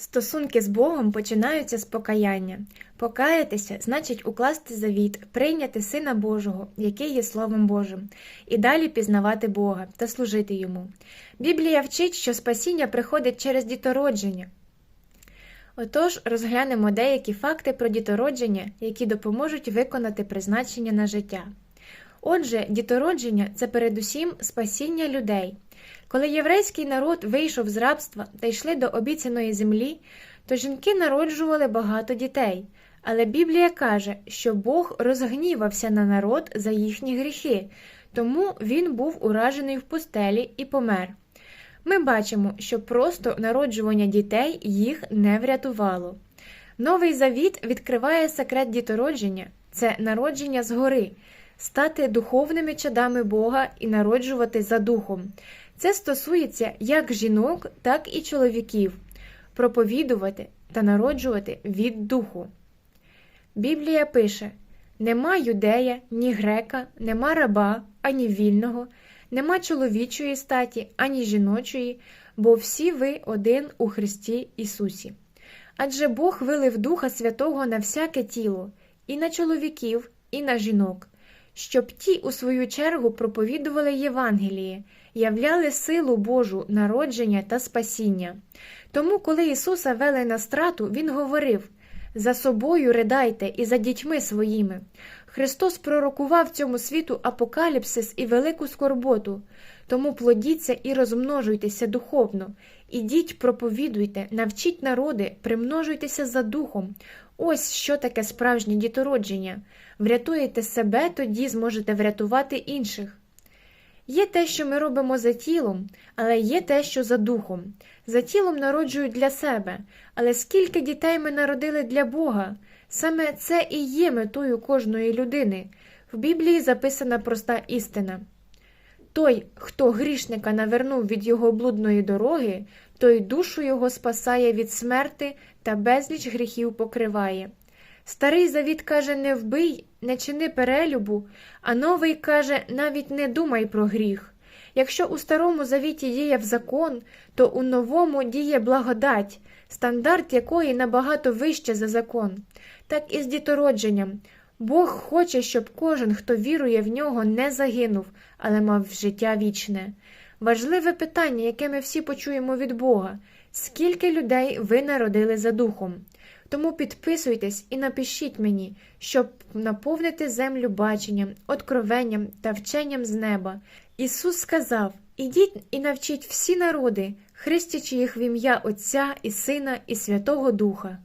Стосунки з Богом починаються з покаяння. Покаятися значить укласти завіт, прийняти Сина Божого, який є Словом Божим, і далі пізнавати Бога та служити йому. Біблія вчить, що спасіння приходить через дітородження. Отож, розглянемо деякі факти про дітородження, які допоможуть виконати призначення на життя. Отже, дітородження це передусім спасіння людей. Коли єврейський народ вийшов з рабства та йшли до обіцяної землі, то жінки народжували багато дітей. Але Біблія каже, що Бог розгнівався на народ за їхні гріхи, тому він був уражений в пустелі і помер. Ми бачимо, що просто народжування дітей їх не врятувало. Новий завіт відкриває секрет дітородження це народження згори, стати духовними чадами Бога і народжувати за духом. Це стосується як жінок, так і чоловіків, проповідувати та народжувати від духу. Біблія пише: нема юдея, ні грека, нема раба, ані вільного, нема чоловічої статі, ані жіночої, бо всі ви один у Христі Ісусі. Адже Бог вилив Духа Святого на всяке тіло, і на чоловіків, і на жінок, щоб ті, у свою чергу, проповідували Євангеліє, являли силу Божу народження та спасіння. Тому, коли Ісуса вели на страту, Він говорив за собою ридайте і за дітьми своїми. Христос пророкував цьому світу апокаліпсис і велику скорботу, тому плодіться і розмножуйтеся духовно, ідіть, проповідуйте, навчіть народи, примножуйтеся за духом. Ось що таке справжнє дітородження. Врятуєте себе, тоді зможете врятувати інших. Є те, що ми робимо за тілом, але є те, що за духом. За тілом народжують для себе, але скільки дітей ми народили для Бога? Саме це і є метою кожної людини. В Біблії записана проста істина. Той, хто грішника навернув від його блудної дороги, той душу його спасає від смерти та безліч гріхів покриває. Старий завіт каже не вбий, не чини перелюбу, а новий каже навіть не думай про гріх. Якщо у старому завіті діяв закон, то у новому діє благодать, стандарт якої набагато вище за закон. Так і з дітородженням. Бог хоче, щоб кожен, хто вірує в нього, не загинув, але мав життя вічне. Важливе питання, яке ми всі почуємо від Бога скільки людей ви народили за духом? Тому підписуйтесь і напишіть мені, щоб наповнити землю баченням, откровенням та вченням з неба. Ісус сказав: Ідіть і навчіть всі народи, хрестячи їх в ім'я Отця і Сина і Святого Духа.